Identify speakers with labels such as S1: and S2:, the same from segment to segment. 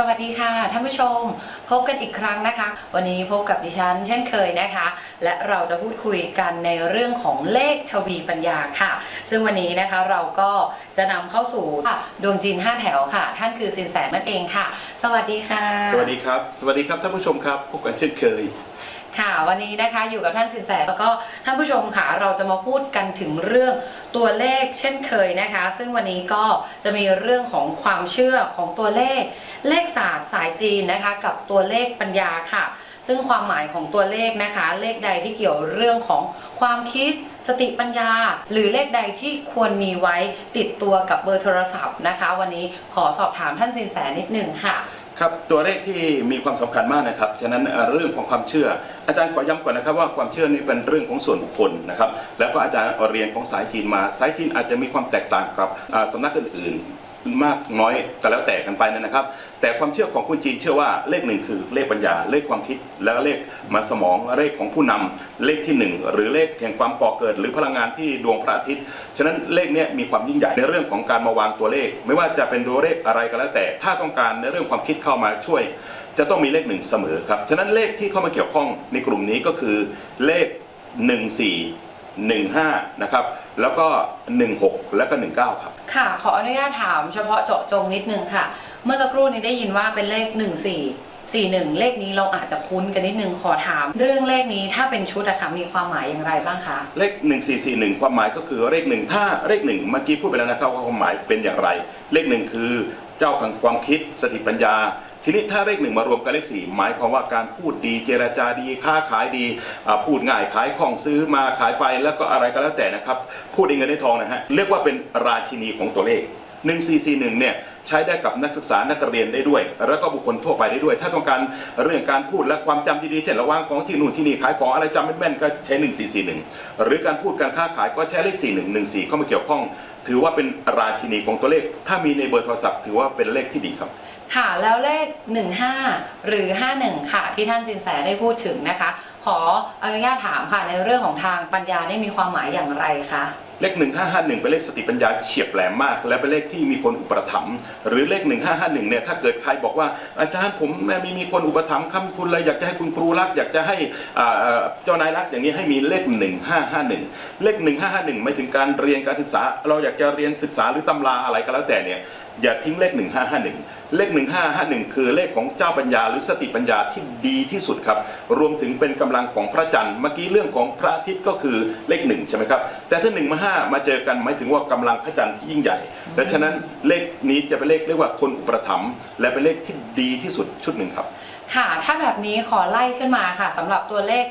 S1: สวัสดีค่ะท่านผู้ชมพบกันอีกครั้งนะคะ วันนี้พบกับดิฉันเช่นเคยนะคะ และเราจะพูดคุยกันในเรื่องของเลขทวีปัญญาค่ะ ซึ่งวันนี้นะคะเราก็จะนำเข้าสู่ดวงจีน5แถวค่ะ ท่านคือสินแสนั่นเองค่ะ สวัสดีค่ะ
S2: สวัสดีครับ สวัสดีครับท่านผู้ชมครับพบกันเช่นเคย
S1: ค่ะวันนี้นะคะอยู่กับท่านสินแสแล้วก็ท่านผู้ชมค่ะเราจะมาพูดกันถึงเรื่องตัวเลขเช่นเคยนะคะ ซึ่งวันนี้ก็จะมีเรื่องของความเชื่อของตัวเลข เลขศาสตร์สายจีนนะคะ กับตัวเลขปัญญาค่ะ ซึ่งความหมายของตัวเลขนะคะ เลขใดที่เกี่ยวเรื่องของความคิดสติปัญญา หรือเลขใดที่ควรมีไว้ติดตัวกับเบอร์โทรศัพท์นะคะ วันนี้ขอสอบถามท่านสินแสนิดหนึ่งค่ะ
S2: ครับตัวเลขที่มีความสำคัญมากนะครับ ฉะนั้นเรื่องของความเชื่อ อาจารย์ขอย้ำก่อนนะครับว่าความเชื่อนี่เป็นเรื่องของส่วนบุคคลนะครับ แล้วก็อาจารย์เรียนของสายจีนมา สายจีนอาจจะมีความแตกต่างกับสำสำนักอื่น มากน้อยก็แล้วแต่กันไปนะครับ แต่ความเชื่อของคนจีนเชื่อว่าเลขหนึ่งคือเลขปัญญา เลขความคิด แล้วก็เลขมาสมองเลขของผู้นำเลขที่หนึ่งหรือเลขแห่งความก่อเกิด หรือพลังงานที่ดวงพระอาทิตย์ฉะนั้นเลขเนี้มีความยิ่งใหญ่ในเรื่องของการมาวางตัวเลข ไม่ว่าจะเป็นตัวเลขอะไรก็แล้วแต่ ถ้าต้องการในเรื่องความคิดเข้ามาช่วย จะต้องมีเลขหนึ่งเสมอครับฉะนั้นเลขที่เข้ามาเกี่ยวข้องในกลุ่มนี้ก็คือเลข 14 15 นะครับ แล้วก็ 16 แล้วก็ 19 ครับ
S1: ค่ะ ขออนุญาตถามเฉพาะเจาะจงนิดนึงค่ะ เมื่อสักครู่นี้ได้ยินว่าเป็นเลข 1 4 4 1 เลขนี้เราอาจจะคุ้นกันนิดนึงขอถาม เรื่องเลขนี้ถ้าเป็นชุดอะค่ะมีความหมายอย่างไรบ้างคะ
S2: เลข 1441 ความหมายก็คือเลขหนึ่งถ้าเลขหนึ่งเมื่อกี้พูดไปแล้วนะครับว่าความหมายเป็นอย่างไร เลขหนึ่งคือเจ้าของความคิดสติปัญญา ทีนี้ถ้าเลขหนึ่งมารวมกับเลขสี่หมายความว่าการพูดดีเจรจาดีค้าขายดีพูดง่ายขายของซื้อมาขายไปแล้วก็อะไรก็แล้วแต่นะครับ พูดเงินได้ทองนะฮะเรียกว่าเป็นราชินีของตัวเลข 1441เนี่ย ใช้ได้กับนักศึกษานักเรียนได้ด้วย แล้วก็บุคคลทั่วไปได้ด้วย ถ้าต้องการเรื่องการพูดและความจำที่ดีเช่นระหว่างของที่นู่นที่นี่ขายของอะไรจำแม่นๆก็ใช้ 1441 หรือการพูดการค้าขายก็ใช้เลข 4114 เข้ามาเกี่ยวข้อง ถือว่าเป็นราชินีของตัวเลข ถ้ามีในเบอร์โทรศัพท์ถือว่าเป็นเลขที่ดีครับ
S1: ค่ะ แล้วเลข 15 หรือ 51 ค่ะ ที่ท่านสินแสได้พูดถึงนะคะ ขออนุญาตถามค่ะในเรื่องของทางปัญญาได้มีความหมายอย่างไรคะ
S2: เลข 1551 เป็นเลขสติปัญญาเฉียบแหลมมาก และเป็นเลขที่มีคนอุปถัมภ์หรือเลข 1551 เนี่ยถ้าเกิดใครบอกว่าอาจารย์ผมแม่มีมีคนอุปถัมภ์คำคุณเลยอยากจะให้คุณครูรัก อยากจะให้เจ้านายรักอย่างนี้ให้มีเลข 1551 เลข 1551 ไม่ถึงการเรียนการศึกษา เราอยากจะเรียนศึกษาหรือตำราอะไรก็แล้วแต่เนี่ยอย่าทิ้งเลข 1551 เลข 1551 คือเลขของเจ้าปัญญาหรือสติปัญญาที่ดีที่สุดครับ รวมถึงเป็นกำลังของพระจันทร์ เมื่อกี้เรื่องของพระอาทิตย์ก็คือเลขหนึ่งใช่ไหมครับ แต่ถ้าหนึ่งมาห้ามาเจอกันหมายถึงว่ากำลังพระจันทร์ที่ยิ่งใหญ่และฉะนั้นเลขนี้จะเป็นเลขเรียกว่าคนอุปถัมภ์และเป็นเลขที่ดีที่สุดชุดหนึ่งครับ
S1: ค่ะ ถ้าแบบนี้ขอไล่ขึ้นมาค่ะสำหรับตัวเลข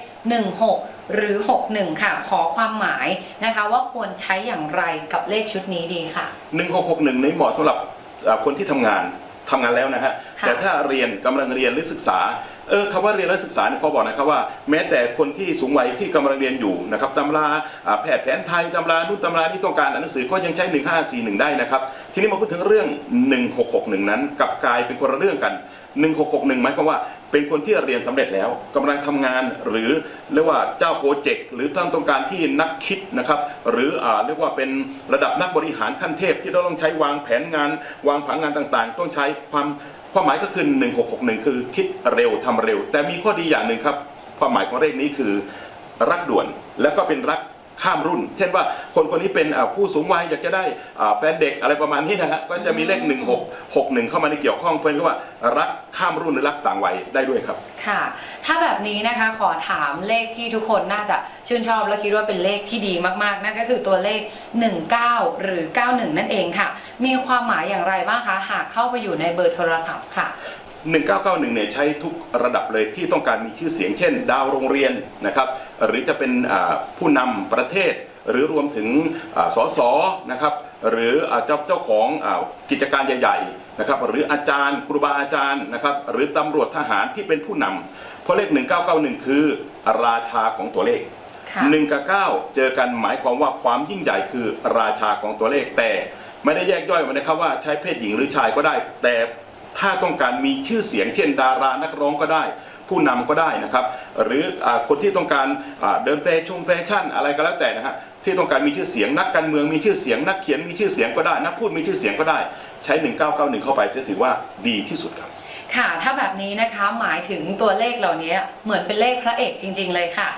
S1: 16 หรือ 61 ค่ะ ขอความหมายนะคะ ว่าควรใช้อย่างไรกับเลขชุดนี้ดีค่ะ
S2: 1661นี้เหมาะสำหรับเอ่อคนที่ทำงานทำงานแล้วนะฮะ
S1: ค่ะ
S2: แต่ถ้าเรียนกำลังเรียนหรือศึกษา เออคำว่าเรียนและศึกษาเนี่ยเขาบอกนะครับว่า แม้แต่คนที่สูงวัยที่กำลังเรียนอยู่นะครับตำราแพทย์แผนไทยตำรานู่นตำรานี่ต้องการอ่านหนังสือก็ยังใช้ 1541 ได้นะครับ ทีนี้มาพูดถึงเรื่อง 1661 นั้นกับกลายเป็นคนละเรื่องกัน 1661หมายความว่าเป็นคนที่เรียนสำเร็จแล้วกำลังทำงานหรือเรียกว่าเจ้าโปรเจกต์หรือท่านต้องการที่นักคิดนะครับหรืออเรียกว่าเป็นระดับนักบริหารขั้นเทพที่เราต้องใช้วางแผนงาน วางผังงานต่างๆ ต้องใช้ความ ความหมายก็คือ 1661 คือคิดเร็วทำเร็ว แต่มีข้อดีอย่างหนึ่งครับ ความหมายของเลขนี้คือรักด่วนแล้วก็เป็นรัก ข้ามรุ่น เช่นว่าคนคนนี้เป็นอ่าผู้สูงวัยอยากจะได้อ่าแฟนเด็กอะไรประมาณนี้นะฮะก็จะมีเลข 1661 เข้ามาในเกี่ยวข้องเพื่อนก็ว่ารักข้ามรุ่นหรือรักต่างวัยได้ด้วยครับ
S1: ค่ะ ถ้าแบบนี้นะคะขอถามเลขที่ทุกคนน่าจะชื่นชอบและคิดว่าเป็นเลขที่ดีมากๆนั่นก็คือตัวเลข 19 หรือ 91 นั่นเองค่ะ มีความหมายอย่างไรบ้างคะหากเข้าไปอยู่ในเบอร์โทรศัพท์ค่ะ
S2: 1991เนี่ยใช้ทุกระดับเลยที่ต้องการมีชื่อเสียงเช่น ดาวโรงเรียนนะครับหรือจะเป็นผู้นำประเทศ หรือรวมถึงสสนะครับหรือเจ้าเจ้าของกิจการใหญ่ๆนะครับหรืออาจารย์ครูบาอาจารย์นะครับหรือตำรวจทหารที่เป็นผู้นำเพราะเลข 1991 คือราชาของตัวเลข
S1: ค่ะ
S2: หนึ่งกับเก้าเจอกันหมายความว่าความยิ่งใหญ่คือราชาของตัวเลขแต่ ไม่ได้แยกย่อยมานะครับว่าใช้เพศหญิงหรือชายก็ได้ แต่ ถ้าต้องการมีชื่อเสียงเช่นดารานักร้องก็ได้ ผู้นำก็ได้นะครับ หรืออคนที่ต้องการเดินแฟชั่นแฟชั่นอะไรก็แล้วแต่นะฮะที่ต้องการมีชื่อเสียงนักการเมืองมีชื่อเสียงนักเขียนมีชื่อเสียงก็ได้ นักพูดมีชื่อเสียงก็ได้ ใช้ 1991 เข้าไปจะถือว่าดีที่สุดครับ
S1: ค่ะ ถ้าแบบนี้นะคะหมายถึงตัวเลขเหล่านี้เหมือนเป็นเลขพระเอกจริง ๆ เลยค่ะ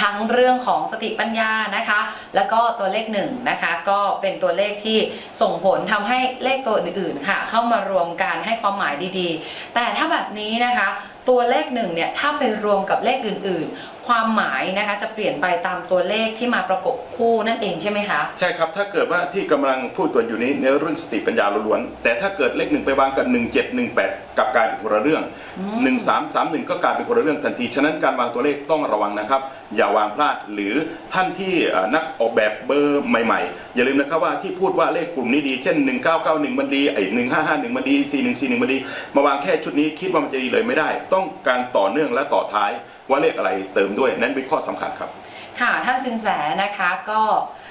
S1: ทั้งเรื่องของสติปัญญานะคะ แล้วก็ตัวเลขหนึ่งนะคะ ก็เป็นตัวเลขที่ส่งผลทำให้เลขตัวอื่นๆค่ะ เข้ามารวมกันให้ความหมายดีๆ แต่ถ้าแบบนี้นะคะ ตัวเลขหนึ่งเนี่ยถ้าไปรวมกับเลขอื่นๆความหมายนะคะจะเปลี่ยนไปตามตัวเลขที่มาประกบคู่นั่นเองใช่ไหมคะ
S2: ใช่ครับ ถ้าเกิดว่าที่กำลังพูดกันอยู่นี้ในเรื่องสติปัญญาล้วนๆแต่ถ้าเกิดเลขหนึ่งไปวางกับ 1 7 1 8กลับกลายเป็นคนละเรื่อง
S1: อืม
S2: 1 3 3 1 ก็กลายเป็นคนละเรื่องทันที ฉะนั้นการวางตัวเลขต้องระวังนะครับ อย่าวางพลาดหรือท่านที่เอ่อนักออกแบบเบอร์ใหม่ๆ อย่าลืมนะครับว่าที่พูดว่าเลขกลุ่มนี้ดี เช่น 1991 มันดีไอ้1551 มันดี 4141 มันดี มาวางแค่ชุดนี้คิดว่ามันจะดีเลยไม่ได้ ต้องการต่อเนื่องและต่อท้าย ว่าเลขอะไรเติมด้วยนั่นเป็นข้อสำคัญครับ
S1: ค่ะท่านสินแสนะคะก็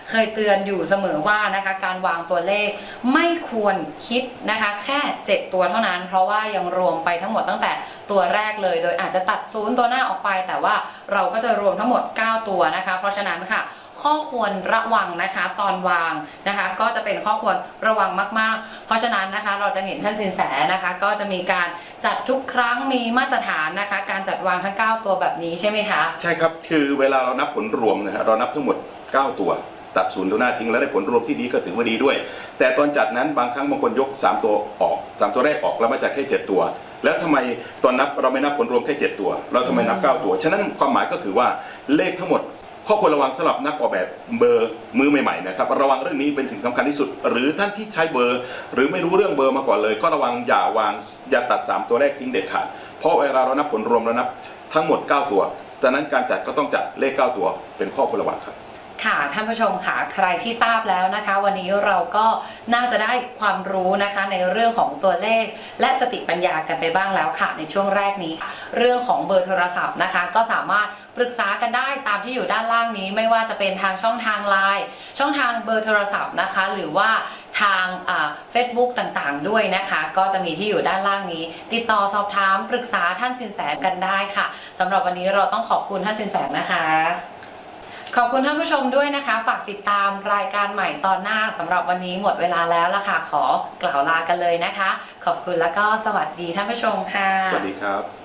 S1: เคยเตือนอยู่เสมอว่านะคะการวางตัวเลขไม่ควรคิดนะคะแค่ 7 ตัวเท่านั้น เพราะว่ายังรวมไปทั้งหมดตั้งแต่ตัวแรกเลย โดยอาจจะตัดศูนย์ตัวหน้าออกไป แต่ว่าเราก็จะรวมทั้งหมด 9 ตัวนะคะ เพราะฉะนั้นค่ะ ข้อควรระวังนะคะตอนวางนะคะ ก็จะเป็นข้อควรระวังมาก ๆ เพราะฉะนั้นนะคะเราจะเห็นท่านสินแสนะคะ ก็จะมีการจัดทุกครั้งมีมาตรฐานนะคะ การจัดวางทั้ง 9 ตัวแบบนี้ใช่ไหมคะ
S2: ใช่ครับคือเวลาเรานับผลรวมนะฮะเรานับทั้งหมด 9 ตัว ตัดศูนย์ตัวหน้าทิ้งแล้วได้ผลรวมที่ดีก็ถือว่าดีด้วย แต่ตอนจัดนั้นบางครั้งบางคนยก 3 ตัวออก 3 ตัวแรกออกแล้วมาจัดแค่7ตัว แล้วทำไมตอนนับเราไม่นับผลรวมแค่ 7 ตัว เราทำไมนับ 9 ตัว ฉะนั้นความหมายก็คือว่าเลขทั้งหมด ข้อควรระวังสำหรับนักออกแบบเบอร์มือใหม่ๆนะครับระวังเรื่องนี้เป็นสิ่งสำคัญที่สุด หรือท่านที่ใช้เบอร์ หรือไม่รู้เรื่องเบอร์มาก่อนเลย ก็ระวังอย่าวางอย่าตัด 3 ตัวแรกทิ้งเด็ดขาดเพราะเวลาเรานับผลรวมเรานับทั้งหมด 9 ตัวดังนั้นการจัดก็ต้องจัดเลข 9 ตัวเป็นข้อควรระวังครับ
S1: ค่ะท่านผู้ชมค่ะใครที่ทราบแล้วนะคะ วันนี้เราก็น่าจะได้ความรู้นะคะในเรื่องของตัวเลข และสติปัญญากันไปบ้างแล้วค่ะ ในช่วงแรกนี้ เรื่องของเบอร์โทรศัพท์นะคะ ก็สามารถปรึกษากันได้ตามที่อยู่ด้านล่างนี้ ไม่ว่าจะเป็นทางช่องทางไลน์ช่องทางเบอร์โทรศัพท์นะคะ หรือว่าทางเฟซบุ๊กต่างๆ ด้วยนะคะ ก็จะมีที่อยู่ด้านล่างนี้ ติดต่อสอบถามปรึกษาท่านสินแสกันได้ค่ะสำหรับวันนี้เราต้องขอบคุณท่านสินแสนะคะ ขอบคุณท่านผู้ชมด้วยนะคะ ฝากติดตามรายการใหม่ตอนหน้าสำหรับวันนี้หมดเวลาแล้วละค่ะ ขอกล่าวลากันเลยนะคะ ขอบคุณแล้วก็สวัสดีท่านผู้ชมค่ะ
S2: สวัสดีครับ